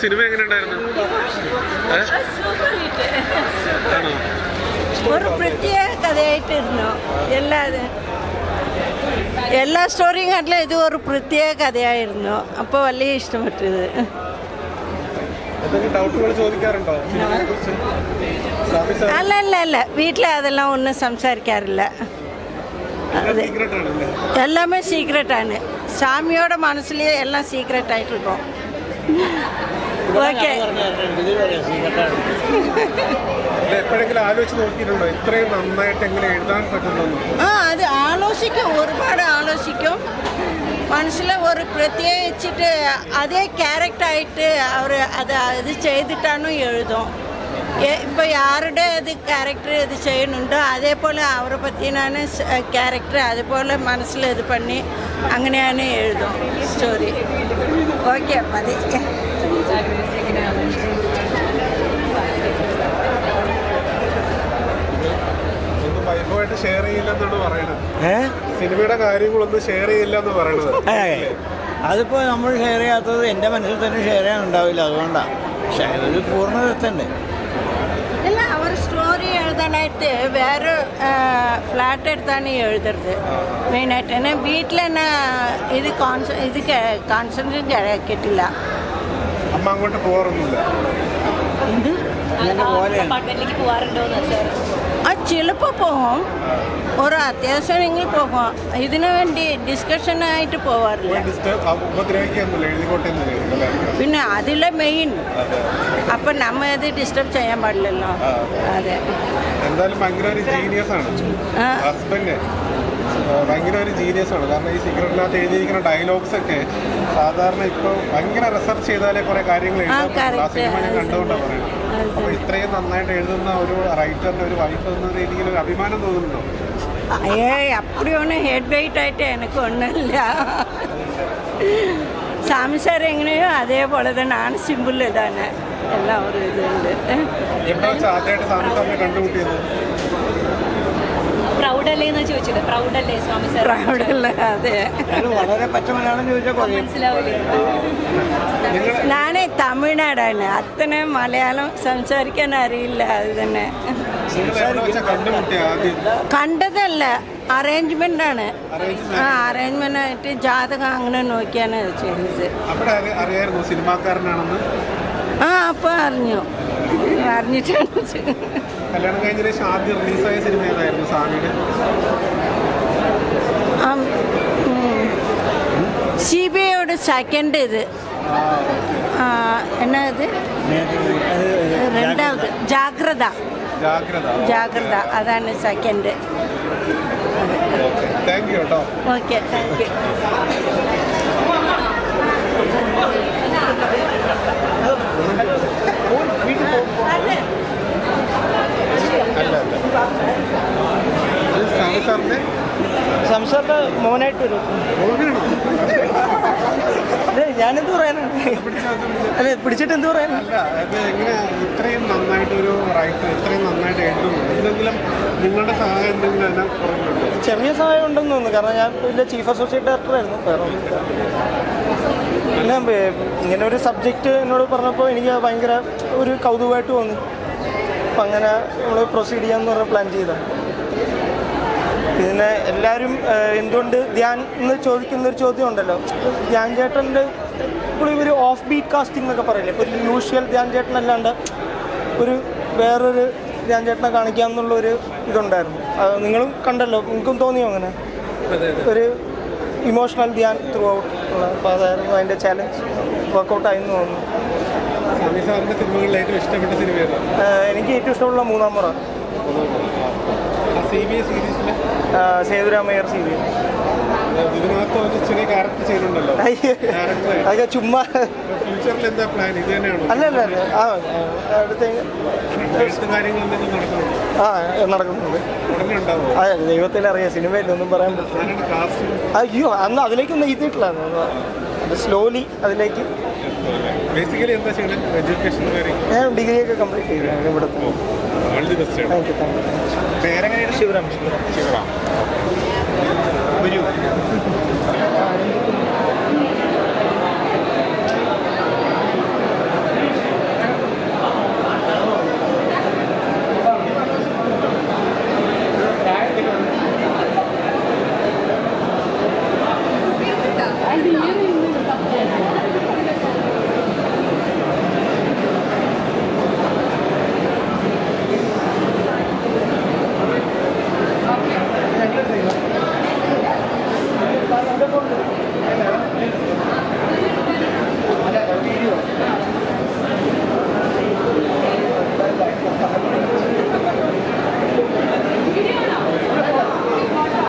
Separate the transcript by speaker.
Speaker 1: Cinema
Speaker 2: എങ്ങനെ
Speaker 1: ഉണ്ടായിരുന്നു?
Speaker 2: ഒരു പ്രത്യേക കഥയായിട്ടിരുന്നു. എല്ലാ എല്ലാ സ്റ്റോറിയും കണ്ടില്ല ഇത് ഒരു പ്രത്യേക കഥയായിരുന്നു. അപ്പോൾ വലിയ ഇഷ്ടപ്പെട്ടത്. അല്ല അല്ല അല്ല. വീട്ടിൽ അതെല്ലാം ഒന്നും സംസാരിക്കാറില്ല.
Speaker 1: എല്ലാമേ സീക്രട്ടാണ് സ്വാമിയോടെ മനസ്സിൽ എല്ലാം സീക്രട്ടായിട്ടിരിക്കും ഓക്കെ
Speaker 2: ആ അത് ആലോചിക്കും ഒരുപാട് ആലോചിക്കും മനസ്സിൽ ഒരു പ്രത്യേകിച്ചിട്ട് അതേ ക്യാരക്ടറായിട്ട് അവർ അത് ഇത് ചെയ്തിട്ടാണ് എഴുതും ഇപ്പോൾ യാരുടെ അത് ക്യാരക്ടർ ഇത് ചെയ്യുന്നുണ്ടോ അതേപോലെ അവരെ പറ്റിയാണ് ക്യാരക്ടർ അതുപോലെ മനസ്സിൽ ഇത് പണി അങ്ങനെയാണ് എഴുതും സ്റ്റോറി ഓക്കെ മതി
Speaker 1: വൈഫുമായിട്ട് ഷെയർ ചെയ്യില്ലെന്നാണ് പറയുന്നത്. സിനിമയുടെ കാര്യങ്ങളൊന്നും ഷെയർ
Speaker 3: എന്ന് അതിപ്പോൾ നമ്മൾ ഷെയർ ചെയ്യാത്തത് എന്റെ മനസ്സിൽ തന്നെ ഷെയർ ചെയ്യാൻ ഉണ്ടാവില്ല അതുകൊണ്ടാണ് പക്ഷേ അതൊരു പൂർണ തന്നെ
Speaker 2: അല്ല അവർ സ്റ്റോറി എഴുതാനായിട്ട് വേറെ ഫ്ലാറ്റ് എടുത്താണ് എഴുതരുത്. മെയിനായിട്ട്. തന്നെ വീട്ടിൽ തന്നെ ഇത് കോൺസ ഇത് കോൺസെൻട്രേറ്റ് കിട്ടില്ല
Speaker 1: അങ്ങോട്ട് പോകാറൊന്നുമില്ല.
Speaker 2: ആ ചിലപ്പോൾ പോകും ഒരു അത്യാവശ്യമെങ്കിൽ പോകും ഇതിനു വേണ്ടി ഡിസ്കഷനായിട്ട് പോവാറില്ല. പിന്നെ അതിലെ മെയിൻ അപ്പൊ നമ്മ ഇത് ഡിസ്റ്റർബ് ചെയ്യാൻ പാടില്ലല്ലോ. അതെ.
Speaker 1: എന്തായാലും ഭയങ്കര ഒരു ജീനിയസ് ആണ്.
Speaker 2: ആ.
Speaker 1: ഹസ്ബൻഡ് ഭയങ്കര ഒരു ജീനിയസ് ആണ്. കാരണം ഈ സീക്രട്ടിനകത്ത് എഴുതിയിരിക്കുന്ന ഡയലോഗ്സ് ഒക്കെ സാധാരണ ഇപ്പൊ ഭയങ്കര റിസർച്ച് ചെയ്താലേ കുറെ കാര്യങ്ങൾ എഴുതാൻ കണ്ടുകൊണ്ടാണ് പറയുന്നത്. അപ്പൊ ഇത്രയും നന്നായിട്ട് എഴുതുന്ന ഒരു റൈറ്ററിന്റെ ഒരു വൈഫ് എന്ന രീതിയിൽ ഒരു അഭിമാനം തോന്നുന്നുണ്ടോ?
Speaker 2: ഏ ഹെഡ് വെയിറ്റ് ആയിട്ട് എനിക്ക് ഒന്നുമില്ല. സംസാരം എങ്ങനെയോ
Speaker 1: അതേപോലെ തന്നെ. ആണ് സിമ്പിൾ ഇതാണ്. എല്ലാം
Speaker 4: ഒരു ഇതുണ്ട് എന്ന് ചോദിച്ചത്? അല്ലേ സ്വാമി സാർ?
Speaker 2: പ്രൗഡല്ല അതെ.
Speaker 3: വളരെ
Speaker 4: മനസ്സിലാവില്ലേ?
Speaker 2: തമിഴ്നാടാണ്. അത്തനെ മലയാളം സംസാരിക്കാൻ അറിയില്ല അത് തന്നെ. കണ്ടതല്ല അറേഞ്ച്മെന്റ് ആണ്. ആ അറേഞ്ച്മെന്റ് ആയിട്ട് ജാതകം അങ്ങനെ നോക്കിയാണ് ചെയ്തത്. ആ അപ്പൊ അറിഞ്ഞു. അറിഞ്ഞിട്ടാണ്.
Speaker 1: കല്യാണം കഴിഞ്ഞ ആദ്യം റിലീസായ സിനിമ ഏതായിരുന്നു സ്വാമിയുടെ
Speaker 2: സി സെക്കൻഡ് ഇത്. എന്നാ ഇത് രണ്ടാമത്. ജാഗ്രത.
Speaker 1: ജാഗ്രത.
Speaker 2: അതാണ് സെക്കൻഡ് ഓക്കെ താങ്ക് യു
Speaker 1: അല്ല അല്ല ഇത് സ്വാമി സാറിന്റെ
Speaker 3: സംസാരത്തെ മോനായിട്ട് വരും. ഞാനെന്ത് പറയാനാണ് അല്ലെ പിടിച്ചിട്ട് എന്ത് പറയാനാണ്
Speaker 1: ഇത്രയും നന്നായിട്ട് ഒരു റൈറ്റർ ഇത്രയും നന്നായിട്ട് എഴുതുന്നു? എന്തെങ്കിലും നിങ്ങളുടെ സഹായം എന്തെങ്കിലും
Speaker 3: ചെറിയ സഹായം ഉണ്ടെന്ന് തോന്നുന്നു. കാരണം ഞാൻ ഇതിന്റെ ചീഫ് അസോസിയേറ്റ് വേറെ ഒന്നുമില്ല. പിന്നെ ഇങ്ങനെ ഒരു സബ്ജക്റ്റ് എന്നോട് പറഞ്ഞപ്പോൾ എനിക്ക് ഭയങ്കര ഒരു കൗതുകമായിട്ട് തോന്നി. അപ്പം അങ്ങനെ നമ്മൾ പ്രൊസീഡ് ചെയ്യാമെന്ന് പറഞ്ഞ പ്ലാൻ ചെയ്തതാണ്. പിന്നെ എല്ലാവരും എന്തുകൊണ്ട് ധ്യാൻ എന്ന് ചോദിക്കുന്ന ഒരു ചോദ്യം ഉണ്ടല്ലോ ധ്യാൻ ചേട്ടന്റെ ഇപ്പോൾ ഇവർ ഓഫ് ബീറ്റ് കാസ്റ്റിംഗ് എന്നൊക്കെ പറയില്ലേ ഇപ്പോൾ ഒരു യൂഷ്വൽ ധ്യാൻ ചേട്ടൻ അല്ലാണ്ട് ഒരു വേറൊരു ധ്യാൻ ചേട്ടനെ കാണിക്കാം എന്നുള്ളൊരു ഇതുണ്ടായിരുന്നു അത് നിങ്ങളും കണ്ടല്ലോ നിങ്ങൾക്കും തോന്നിയോ അങ്ങനെ ഒരു ഇമോഷണൽ ധ്യാൻ ത്രൂ ഔട്ട് ഉള്ള അപ്പോൾ അതായിരുന്നു അതിന്റെ ചാലഞ്ച് വർക്കൗട്ടായി എന്ന് തോന്നുന്നു എനിക്ക് ഏറ്റവും ഇഷ്ടമുള്ള മൂന്നാം മുറ
Speaker 1: സി ബി എസ് സീരീസിലെ
Speaker 3: സേതുരാമയ്യർ സി ബി
Speaker 1: ഒരു ചെറിയ ക്യാരക്ടർ ചെയ്യുന്നുണ്ടല്ലോ ഡയറക്ടറായിട്ട്
Speaker 3: അതൊക്കെ ചുമ്മാ. അല്ല അല്ല അല്ല. ആ അടുത്ത
Speaker 1: എഴുത്തും കാര്യങ്ങൾ
Speaker 3: ആ നടക്കുന്നുണ്ട്. അതെ ദൈവത്തിൽ അറിയാം സിനിമയിൽ ഒന്നും പറയാൻ പറ്റില്ല. അയ്യോ അന്ന് അതിലേക്കൊന്നും എഴുതിയിട്ടില്ല. അത് സ്ലോലി അതിലേക്ക്
Speaker 1: ബേസിക്കലി എന്താ എഡ്യൂക്കേഷൻ കാര്യങ്ങൾ
Speaker 3: ഡിഗ്രി ഒക്കെ കംപ്ലീറ്റ് ചെയ്തു. Thank you thank you Sivaram Sivaram.
Speaker 1: Sivaram